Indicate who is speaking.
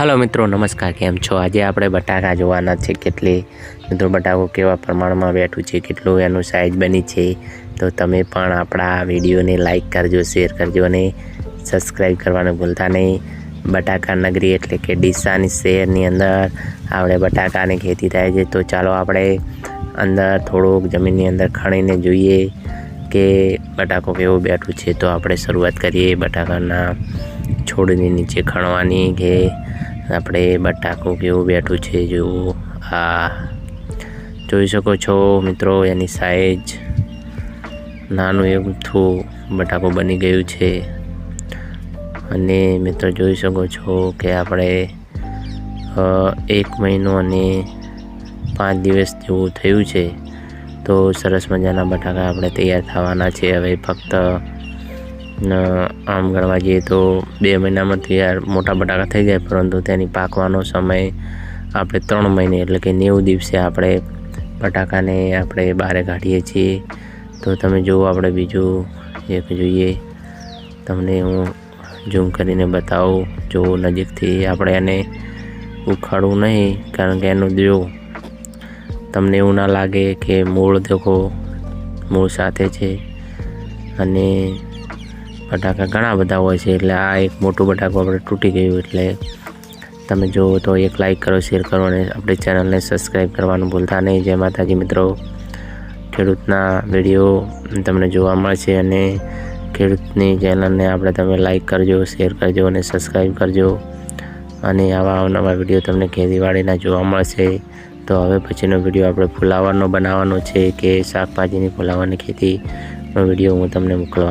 Speaker 1: હાલો મિત્રો, નમસ્કાર. કેમ છો? આજે આપણે બટાકા જોવાના છે કેટલી. મિત્રો, બટાકો કેવા પ્રમાણમાં બેઠું છે, કેટલું એનું સાઇઝ બની છે. તો તમે પણ આપણા વિડીયોને લાઈક કરજો શેર કરજો અને સબસ્ક્રાઈબ કરવાનું ભૂલતા નહીં. બટાકા નગરી એટલે કે ડીસાની શહેરની અંદર આપણે બટાકાની ખેતી થાય છે. તો ચાલો આપણે અંદર થોડુંક જમીનની અંદર ખણીને જોઈએ કે બટાકો કેવો બેઠું છે. તો આપણે શરૂઆત કરીએ બટાકાના છોડની નીચે ખણવાની કે આપણે બટાકું કેવું બેઠું છે જેવું આ જોઈ શકો છો મિત્રો, એની સાઈઝ નાનું એવું થું બટાકું બની ગયું છે. અને મિત્રો જોઈ શકો છો કે આપણે એક મહિનો અને પાંચ દિવસ જેવું થયું છે. તો સરસ મજાના બટાકા આપણે તૈયાર થવાના છે. હવે ફક્ત ન આમ ગણવા જઈએ તો બે મહિનામાં તૈયાર મોટા બટાકા થઈ જાય, પરંતુ તેની પાકવાનો સમય આપણે ત્રણ મહિને એટલે કે નેવું દિવસે આપણે બટાકાને આપણે બહાર કાઢીએ છીએ. તો તમે જુઓ આપણે બીજું એક જોઈએ. તમને હું ઝૂમ કરીને બતાવું. જો નજીકથી આપણે એને ઉખાડવું નહીં, કારણ કે એનું જો તમને એવું ના લાગે કે મૂળ દેખો, મૂળ સાથે છે. અને બટાકા ઘણા બધા હોય છે, એટલે આ એક મોટું બટાકું આપણે તૂટી ગયું, એટલે તમે જુઓ તો એક લાઇક કરો શેર કરો અને આપણી ચેનલને સબસ્ક્રાઈબ કરવાનું ભૂલતા નહીં. જય માતાજી મિત્રો. ખેડૂતના વીડિયો તમને જોવા મળશે અને ખેડૂતની ચેનલને આપણે તમે લાઇક કરજો શેર કરજો અને સબસ્ક્રાઈબ કરજો. અને આવા નવા વીડિયો તમને ખેતીવાડીના જોવા મળશે. તો હવે પછીનો વીડિયો આપણે ફુલાવાનો બનાવવાનો છે, કે શાકભાજીની ફુલાવાની ખેતીનો વીડિયો હું તમને મોકલવાનો